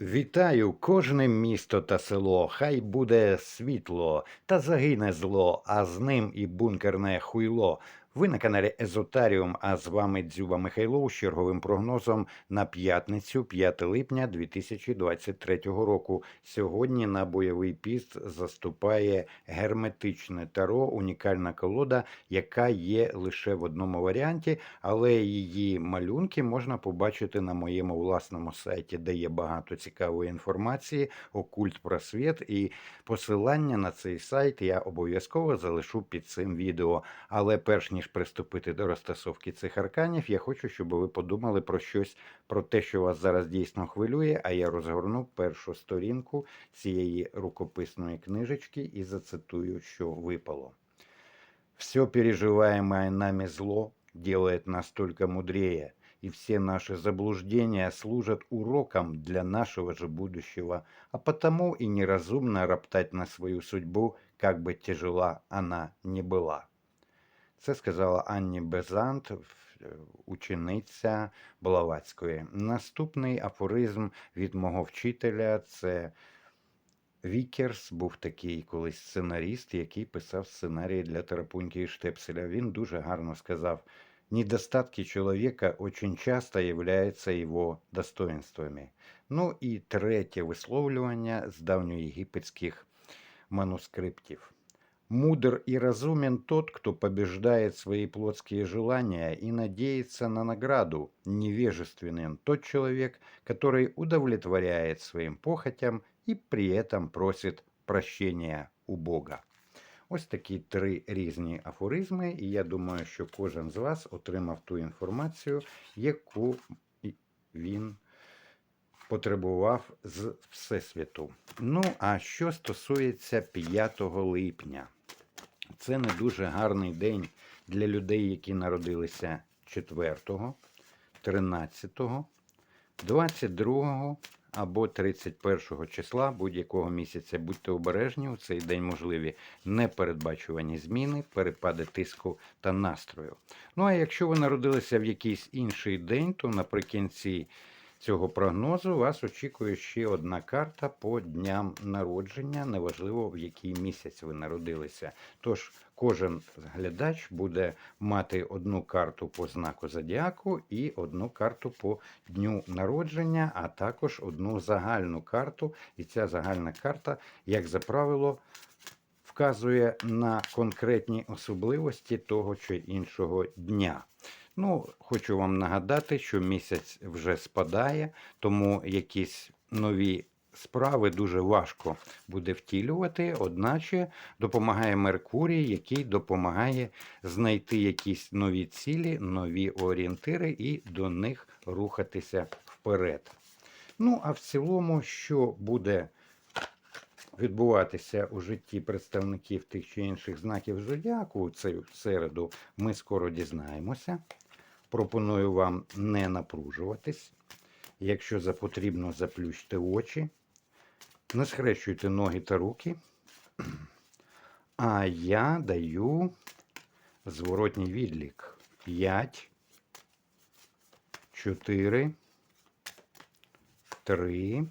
Вітаю кожне місто та село, хай буде світло, та загине зло, а з ним і бункерне хуйло. Ви на каналі Езотаріум, а з вами Дзюба Михайлов з черговим прогнозом на п'ятницю, 5 липня 2023 року. Сьогодні на бойовий піст заступає герметичне таро, унікальна колода, яка є лише в одному варіанті, але її малюнки можна побачити на моєму власному сайті, де є багато цікавої інформації, окульт просвіт і посилання на цей сайт я обов'язково залишу під цим відео. Але перш ніж приступити до розтасовки цих арканів, я хочу, щоб ви подумали про щось, про те, що вас зараз дійсно хвилює. А я розгорну першу сторінку цієї рукописної книжечки і зацитую, що випало. Все переживаемое нами зло делает нас только мудрее, и все наши заблуждения служат уроком для нашего же будущего, а потому и неразумно роптать на свою судьбу, как бы тяжела она ни была. Це сказала Анні Безант, е, учениця Блаватської. Наступний афоризм від мого вчителя це Вікерс був такий колись сценаріст, який писав сценарії для Тарапуньки і Штепселя. Він дуже гарно сказав: недостатки чоловіка очень часто являються його достоинствами. Ну і третє висловлювання з давньоєгипетських манускриптів. Мудр и разумен тот, кто побеждает свои плотские желания и надеется на награду. Невежественен тот человек, который удовлетворяет своим похотям и при этом просит прощения у Бога. Ось такі три різні афоризми, і я думаю, що кожен з вас отримав ту інформацію, яку він потребував з Всесвіту. Ну, а що стосується 5 липня, це не дуже гарний день для людей, які народилися 4, 13, 22 або 31 числа будь-якого місяця. Будьте обережні, у цей день можливі непередбачувані зміни, перепади тиску та настрою. Ну а якщо ви народилися в якийсь інший день, то наприкінці цього прогнозу вас очікує ще одна карта по дням народження, неважливо в який місяць ви народилися. Тож кожен глядач буде мати одну карту по знаку зодіаку і одну карту по дню народження, а також одну загальну карту. І ця загальна карта, як за правило, вказує на конкретні особливості того чи іншого дня. Ну, хочу вам нагадати, що місяць вже спадає, тому якісь нові справи дуже важко буде втілювати, одначе допомагає Меркурій, який допомагає знайти якісь нові цілі, нові орієнтири і до них рухатися вперед. Ну, а в цілому, що буде відбуватися у житті представників тих чи інших знаків зодіаку цю середу, ми скоро дізнаємося. Пропоную вам не напружуватись. Якщо за потрібно, заплющте очі, не схрещуйте ноги та руки. А я даю зворотній відлік. 5, 4, 3,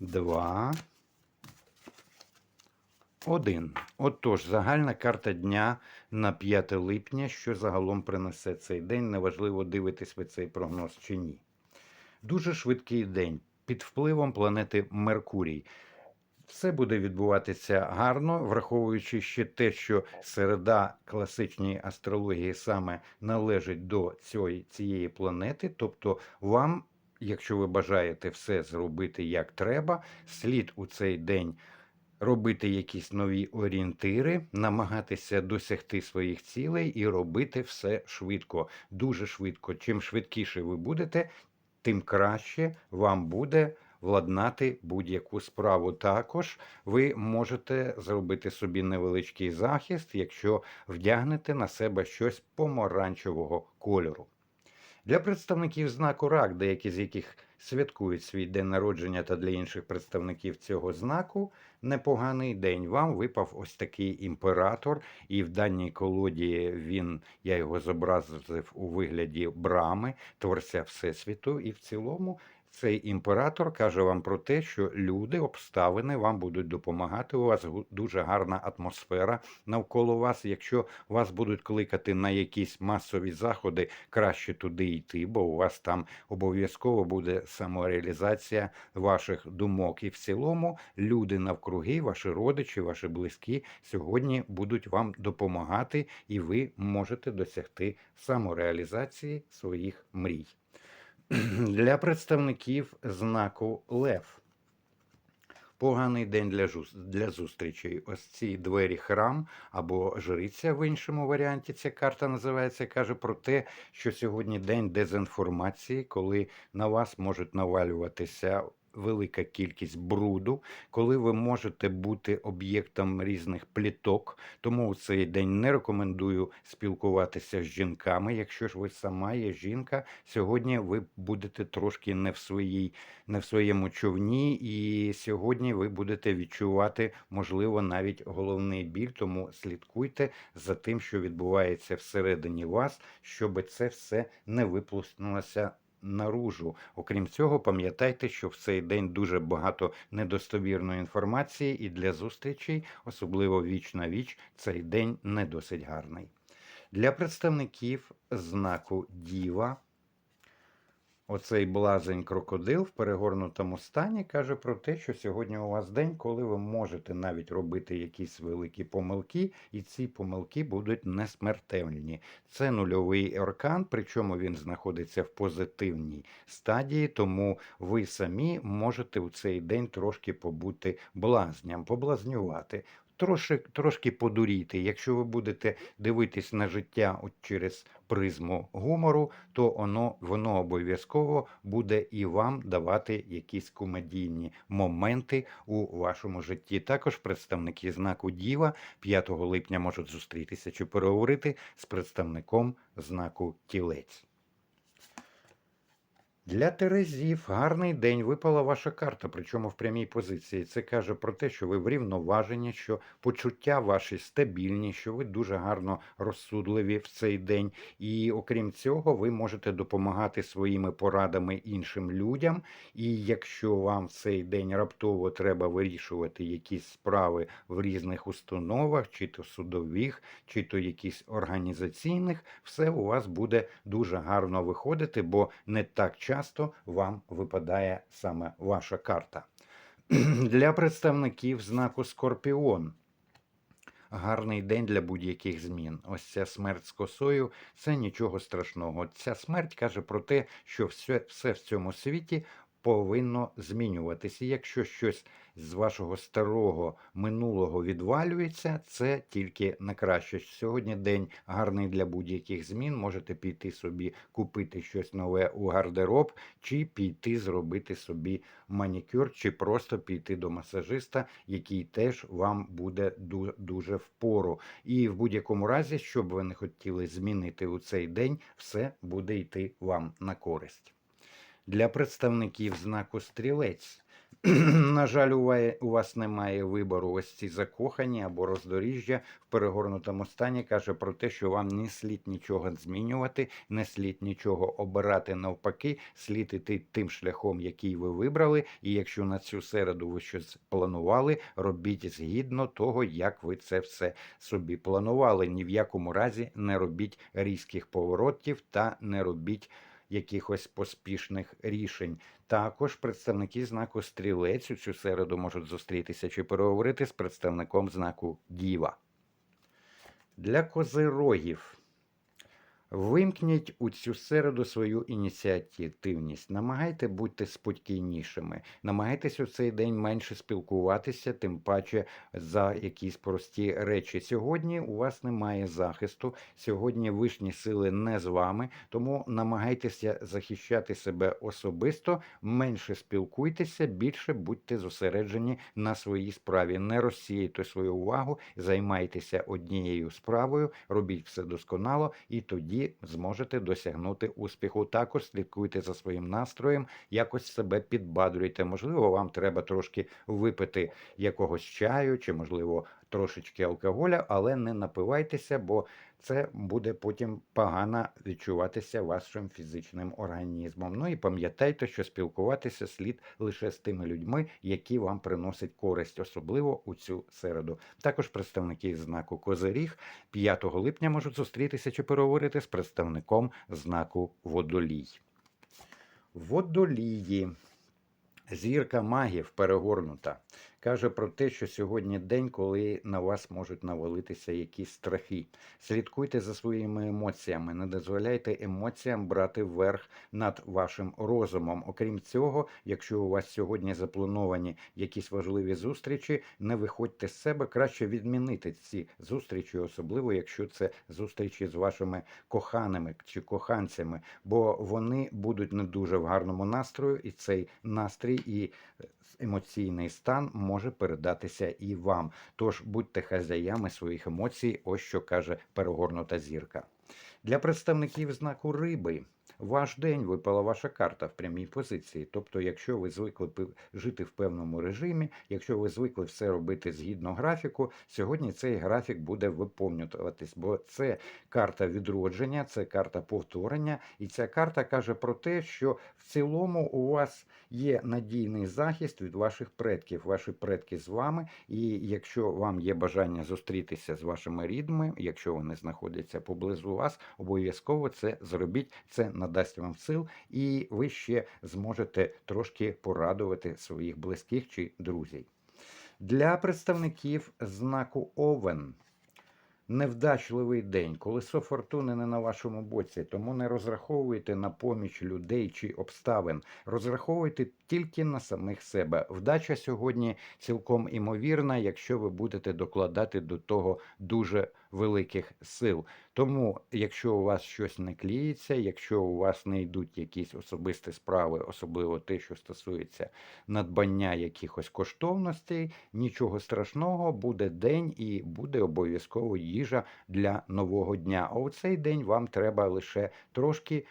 2, 1. Отож, загальна карта дня на 5 липня, що загалом принесе цей день, неважливо, дивитесь ви цей прогноз чи ні. Дуже швидкий день під впливом планети Меркурій. Все буде відбуватися гарно, враховуючи ще те, що середа класичній астрології саме належить до цієї, цієї планети. Тобто, вам, якщо ви бажаєте все зробити як треба, слід у цей день робити якісь нові орієнтири, намагатися досягти своїх цілей і робити все швидко, дуже швидко. Чим швидкіше ви будете, тим краще вам буде владнати будь-яку справу. Також ви можете зробити собі невеличкий захист, якщо вдягнете на себе щось помаранчевого кольору. Для представників знаку рак, деякі з яких святкують свій день народження та для інших представників цього знаку. Непоганий день. Вам випав ось такий імператор, і в даній колоді він, я його зобразив у вигляді брами, творця Всесвіту, і в цілому цей імператор каже вам про те, що люди, обставини вам будуть допомагати. У вас дуже гарна атмосфера навколо вас. Якщо вас будуть кликати на якісь масові заходи, краще туди йти, бо у вас там обов'язково буде самореалізація ваших думок. І в цілому люди навкруги, ваші родичі, ваші близькі сьогодні будуть вам допомагати, і ви можете досягти самореалізації своїх мрій. Для представників знаку Лев. Поганий день для, для зустрічей. Ось ці двері храм або жриця в іншому варіанті. Ця карта називається, каже про те, що сьогодні день дезінформації, коли на вас можуть навалюватися велика кількість бруду, коли ви можете бути об'єктом різних пліток. Тому у цей день не рекомендую спілкуватися з жінками. Якщо ж ви сама є жінка, сьогодні ви будете трошки не в своїй, не в своєму човні, і сьогодні ви будете відчувати, можливо, навіть головний біль. Тому слідкуйте за тим, що відбувається всередині вас, щоб це все не виплеснулося наружу. Окрім цього, пам'ятайте, що в цей день дуже багато недостовірної інформації, і для зустрічей, особливо віч на віч, цей день не досить гарний. Для представників знаку Діва. Оцей блазень крокодил в перегорнутому стані каже про те, що сьогодні у вас день, коли ви можете навіть робити якісь великі помилки, і ці помилки будуть несмертельні. Це нульовий аркан, причому він знаходиться в позитивній стадії, тому ви самі можете у цей день трошки побути блазням, поблазнювати. Трошки, трошки подуріти. Якщо ви будете дивитись на життя от через призму гумору, то воно, воно обов'язково буде і вам давати якісь комедійні моменти у вашому житті. Також представники знаку Діва 5 липня можуть зустрітися чи переговорити з представником знаку Тілець. Для Терезів гарний день випала ваша карта, причому в прямій позиції. Це каже про те, що ви врівноважені, що почуття ваші стабільні, що ви дуже гарно розсудливі в цей день. І окрім цього, ви можете допомагати своїми порадами іншим людям. І якщо вам в цей день раптово треба вирішувати якісь справи в різних установах, чи то судових, чи то якісь організаційних, все у вас буде дуже гарно виходити, бо не так часто вам випадає саме ваша карта. Для представників знаку Скорпіон. Гарний день для будь-яких змін. Ось ця смерть з косою це нічого страшного. Ця смерть каже про те, що все, все в цьому світі повинно змінюватися. Якщо щось з вашого старого минулого відвалюється, це тільки на краще. Сьогодні день гарний для будь-яких змін. Можете піти собі купити щось нове у гардероб, чи піти зробити собі манікюр, чи просто піти до масажиста, який теж вам буде дуже впору. І в будь-якому разі, що б ви не хотіли змінити у цей день, все буде йти вам на користь. Для представників знаку стрілець. На жаль, у вас немає вибору. Ось ці закохані або роздоріжжя в перегорнутому стані каже про те, що вам не слід нічого змінювати, не слід нічого обирати навпаки, слід іти тим шляхом, який ви вибрали. І якщо на цю середу ви щось планували, робіть згідно того, як ви це все собі планували. Ні в якому разі не робіть різких поворотів та не робіть якихось поспішних рішень. Також представники знаку стрілець у цю середу можуть зустрітися чи переговорити з представником знаку Діва. Для козирогів. Вимкніть у цю середу свою ініціативність. Намагайте бути спокійнішими. Намагайтесь у цей день менше спілкуватися, тим паче за якісь прості речі. Сьогодні у вас немає захисту, сьогодні вишні сили не з вами, тому намагайтеся захищати себе особисто, менше спілкуйтеся, більше будьте зосереджені на своїй справі. Не розсіяйте свою увагу, займайтеся однією справою, робіть все досконало, і тоді зможете досягнути успіху. Також слідкуйте за своїм настроєм, якось себе підбадрюйте. Можливо, вам треба трошки випити якогось чаю, чи, можливо, трошечки алкоголя, але не напивайтеся, бо це буде потім погано відчуватися вашим фізичним організмом. Ну і пам'ятайте, що спілкуватися слід лише з тими людьми, які вам приносять користь, особливо у цю середу. Також представники знаку Козиріг 5 липня можуть зустрітися чи переговорити з представником знаку Водолій. Водолії. Зірка магів перегорнута. Каже про те, що сьогодні день, коли на вас можуть навалитися якісь страхи. Слідкуйте за своїми емоціями, не дозволяйте емоціям брати верх над вашим розумом. Окрім цього, якщо у вас сьогодні заплановані якісь важливі зустрічі, не виходьте з себе, краще відмінити ці зустрічі, особливо якщо це зустрічі з вашими коханими чи коханцями, бо вони будуть не дуже в гарному настрою, і цей настрій і емоційний стан може передатися і вам. Тож будьте хазяями своїх емоцій, ось що каже перегорнута зірка. Для представників знаку риби ваш день випала ваша карта в прямій позиції. Тобто, якщо ви звикли жити в певному режимі, якщо ви звикли все робити згідно графіку, сьогодні цей графік буде виповнюватись, бо це карта відродження, це карта повторення, і ця карта каже про те, що в цілому у вас є надійний захист від ваших предків. Ваші предки з вами, і якщо вам є бажання зустрітися з вашими рідними, якщо вони знаходяться поблизу вас, обов'язково це зробіть. Це надасть вам сил, і ви ще зможете трошки порадувати своїх близьких чи друзів. Для представників знаку Овен невдачливий день, колесо фортуни не на вашому боці, тому не розраховуйте на поміч людей чи обставин. Розраховуйте тільки на самих себе. Вдача сьогодні цілком імовірна, якщо ви будете докладати до того дуже великих сил. Тому, якщо у вас щось не кліється, якщо у вас не йдуть якісь особисті справи, особливо те, що стосується надбання якихось коштовностей, нічого страшного, буде день і буде обов'язково їжа для нового дня. А у цей день вам треба лише трошки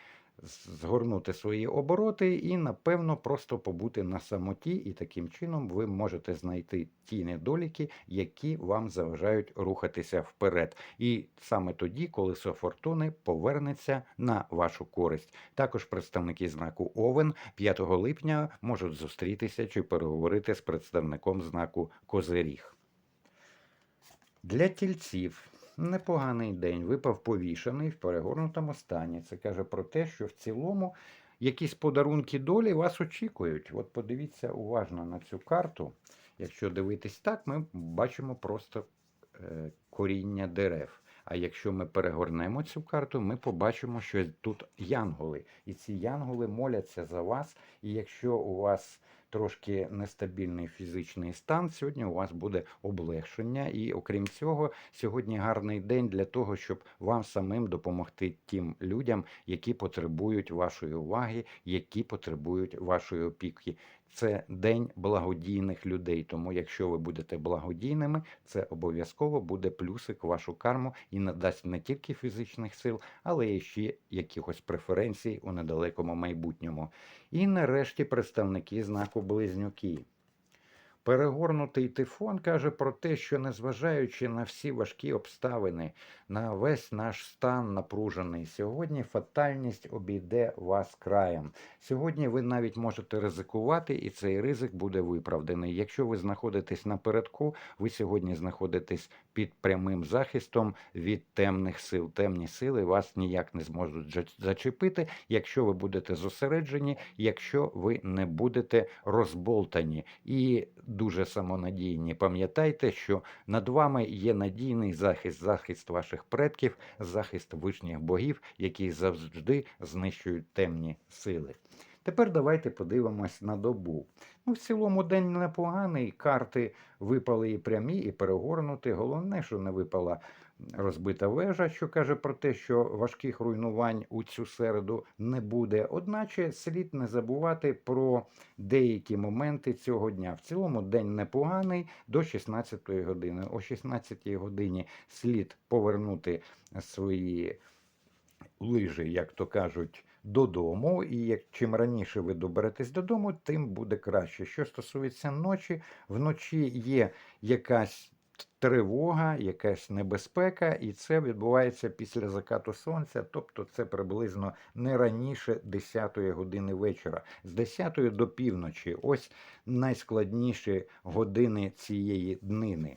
згорнути свої обороти і, напевно, просто побути на самоті, і таким чином ви можете знайти ті недоліки, які вам заважають рухатися вперед. І саме тоді колесо фортуни повернеться на вашу користь. Також представники знаку Овен 5 липня можуть зустрітися чи переговорити з представником знаку Козиріг. Для тільців непоганий день. Випав повішений в перегорнутому стані. Це каже про те, що в цілому якісь подарунки долі вас очікують. От подивіться уважно на цю карту. Якщо дивитись так, ми бачимо просто е, коріння дерев. А якщо ми перегорнемо цю карту, ми побачимо, що тут янголи. І ці янголи моляться за вас. І якщо у вас трошки нестабільний фізичний стан, сьогодні у вас буде облегшення. І окрім цього, сьогодні гарний день для того, щоб вам самим допомогти тим людям, які потребують вашої уваги, які потребують вашої опіки. Це день благодійних людей. Тому, якщо ви будете благодійними, це обов'язково буде плюсик в вашу карму і надасть не тільки фізичних сил, але і ще якихось преференцій у недалекому майбутньому. І нарешті представники знаку Близнюки. Перегорнутий тифон каже про те, що незважаючи на всі важкі обставини, на весь наш стан напружений, сьогодні фатальність обійде вас краєм. Сьогодні ви навіть можете ризикувати, і цей ризик буде виправданий. Якщо ви знаходитесь напередку, ви сьогодні знаходитесь під прямим захистом від темних сил. Темні сили вас ніяк не зможуть зачепити, якщо ви будете зосереджені, якщо ви не будете розболтані і дуже самонадійні. Пам'ятайте, що над вами є надійний захист, захист ваших предків, захист вишніх богів, які завжди знищують темні сили. Тепер давайте подивимось на добу. Ну, в цілому день непоганий. Карти випали і прямі, і перегорнуті. Головне, що не випала розбита вежа, що каже про те, що важких руйнувань у цю середу не буде. Одначе слід не забувати про деякі моменти цього дня. В цілому день непоганий до 16 години. О 16 годині слід повернути свої лижі, як то кажуть, додому. І як чим раніше ви доберетесь додому, тим буде краще. Що стосується ночі, вночі є якась тривога, якась небезпека, і це відбувається після закату сонця, тобто це приблизно не раніше 10 години вечора, з 10 до півночі. Ось найскладніші години цієї днини.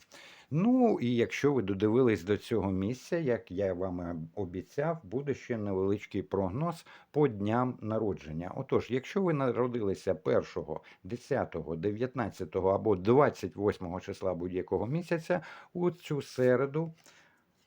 Ну і якщо ви додивились до цього місця, як я вам обіцяв, буде ще невеличкий прогноз по дням народження. Отож, якщо ви народилися 1, 10, 19 або 28 числа будь-якого місяця, у цю середу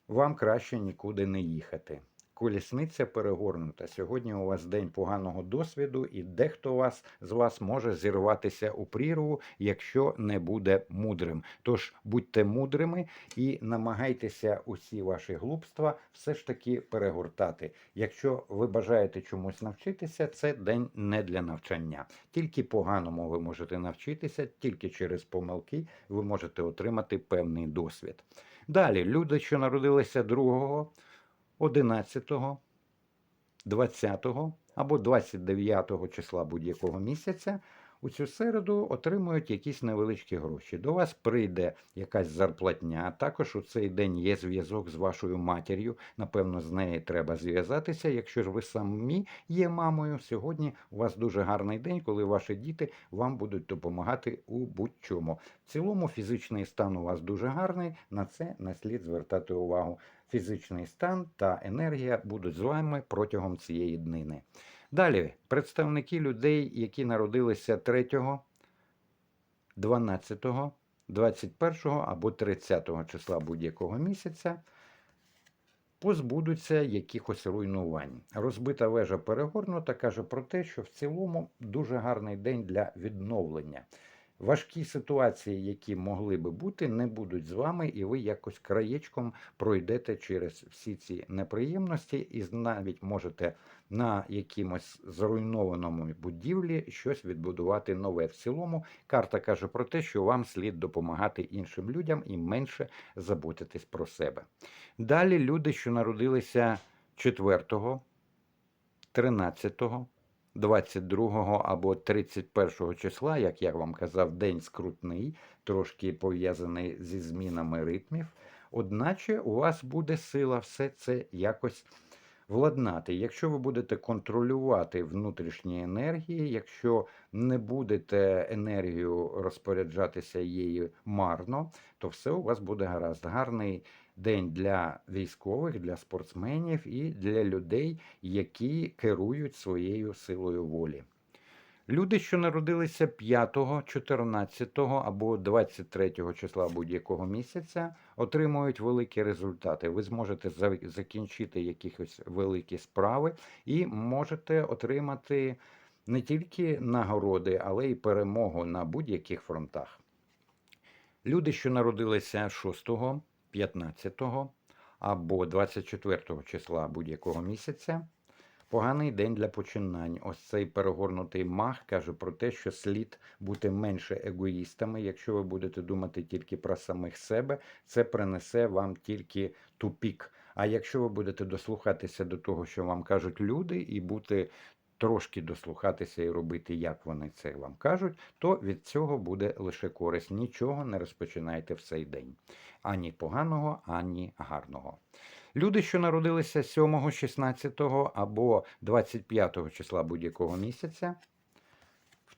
вам краще нікуди не їхати. Колісниця перегорнута. Сьогодні у вас день поганого досвіду, і дехто вас з вас може зірватися у прірву, якщо не буде мудрим. Тож будьте мудрими і намагайтеся усі ваші глупства все ж таки перегортати. Якщо ви бажаєте чомусь навчитися, це день не для навчання. Тільки поганому ви можете навчитися, тільки через помилки ви можете отримати певний досвід. Далі, люди, що народилися 2 11, 20 або 29 числа будь-якого місяця у цю середу отримують якісь невеличкі гроші. До вас прийде якась зарплатня. Також у цей день є зв'язок з вашою матір'ю. Напевно, з нею треба зв'язатися. Якщо ж ви самі є мамою, сьогодні у вас дуже гарний день, коли ваші діти вам будуть допомагати у будь-чому. В цілому фізичний стан у вас дуже гарний. На це не слід звертати увагу. Фізичний стан та енергія будуть з вами протягом цієї днини. Далі представники людей, які народилися 3, 12, 21 або 30 числа будь-якого місяця, позбудуться якихось руйнувань. Розбита вежа перегорнута каже про те, що в цілому дуже гарний день для відновлення. Важкі ситуації, які могли би бути, не будуть з вами, і ви якось краєчком пройдете через всі ці неприємності, і навіть можете на якимось зруйнованому будівлі щось відбудувати нове. В цілому карта каже про те, що вам слід допомагати іншим людям і менше заботитись про себе. Далі люди, що народилися 4, 13, 22 або 31 числа, як я вам казав, день скрутний, трошки пов'язаний зі змінами ритмів. Одначе у вас буде сила все це якось владнати. Якщо ви будете контролювати внутрішні енергії, якщо не будете енергію розпоряджатися її марно, то все у вас буде гаразд. Гарний день для військових, для спортсменів і для людей, які керують своєю силою волі. Люди, що народилися 5, 14 або 23 числа будь-якого місяця, отримують великі результати. Ви зможете закінчити якісь великі справи і можете отримати не тільки нагороди, але й перемогу на будь-яких фронтах. Люди, що народилися 6, 15 або 24 числа будь-якого місяця. Поганий день для починань. Ось цей перегорнутий мах каже про те, що слід бути менше егоїстами. Якщо ви будете думати тільки про самих себе, це принесе вам тільки тупік. А якщо ви будете дослухатися до того, що вам кажуть люди, і бути трошки дослухатися і робити, як вони це вам кажуть, то від цього буде лише користь. Нічого не розпочинайте в цей день. Ані поганого, ані гарного. Люди, що народилися 7, 16 або 25 числа будь-якого місяця,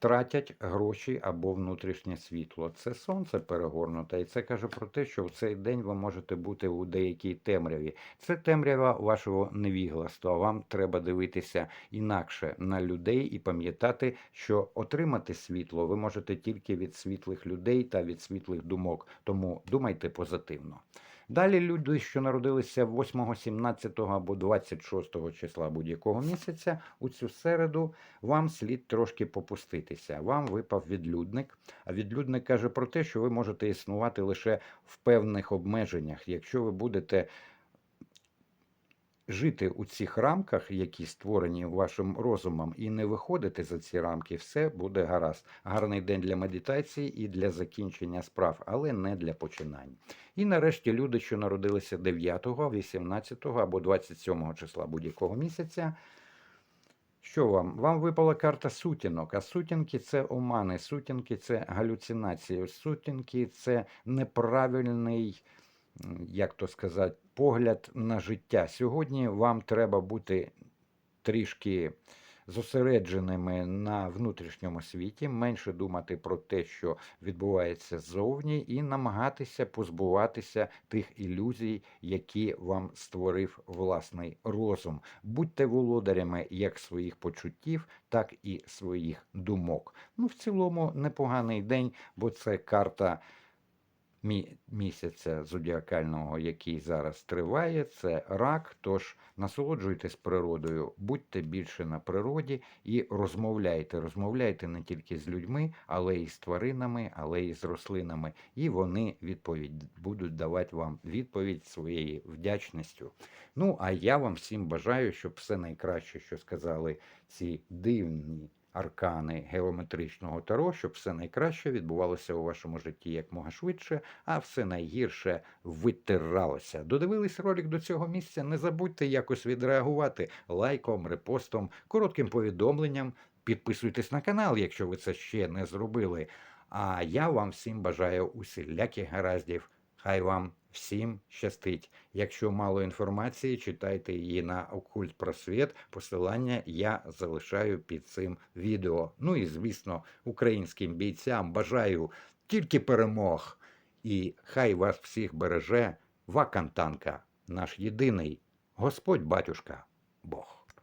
втратять гроші або внутрішнє світло. Це сонце перегорнуте, і це каже про те, що в цей день ви можете бути у деякій темряві. Це темрява вашого невігластва. Вам треба дивитися інакше на людей і пам'ятати, що отримати світло ви можете тільки від світлих людей та від світлих думок. Тому думайте позитивно. Далі люди, що народилися 8, 17 або 26 числа будь-якого місяця, у цю середу вам слід трошки попуститися. Вам випав відлюдник. А відлюдник каже про те, що ви можете існувати лише в певних обмеженнях. Якщо ви будете жити у цих рамках, які створені вашим розумом, і не виходити за ці рамки, все буде гаразд. Гарний день для медитації і для закінчення справ, але не для починань. І нарешті люди, що народилися 9, 18 або 27 числа будь-якого місяця. Що вам? Вам випала карта сутінок, а сутінки це омани, сутінки це галюцинації, сутінки це неправильний, як то сказати, погляд на життя. Сьогодні вам треба бути трішки зосередженими на внутрішньому світі, менше думати про те, що відбувається ззовні, і намагатися позбуватися тих ілюзій, які вам створив власний розум. Будьте володарями як своїх почуттів, так і своїх думок. Ну, в цілому, непоганий день, бо це карта місяця зодіакального, який зараз триває, це рак. Тож насолоджуйтесь природою, будьте більше на природі і розмовляйте. Розмовляйте не тільки з людьми, але й з тваринами, але й з рослинами. І вони відповідь будуть давати вам відповідь своєю вдячністю. Ну а я вам всім бажаю, щоб все найкраще, що сказали ці дивні аркани геометричного таро, щоб все найкраще відбувалося у вашому житті якмога швидше, а все найгірше витиралося. Додивились ролик до цього місця? Не забудьте якось відреагувати лайком, репостом, коротким повідомленням. Підписуйтесь на канал, якщо ви це ще не зробили. А я вам всім бажаю усіляких гараздів. Хай вам всім щастить. Якщо мало інформації, читайте її на Оккульт Просвіт. Посилання я залишаю під цим відео. Ну і звісно, українським бійцям бажаю тільки перемог. І хай вас всіх береже Вакантанка, наш єдиний Господь батюшка Бог.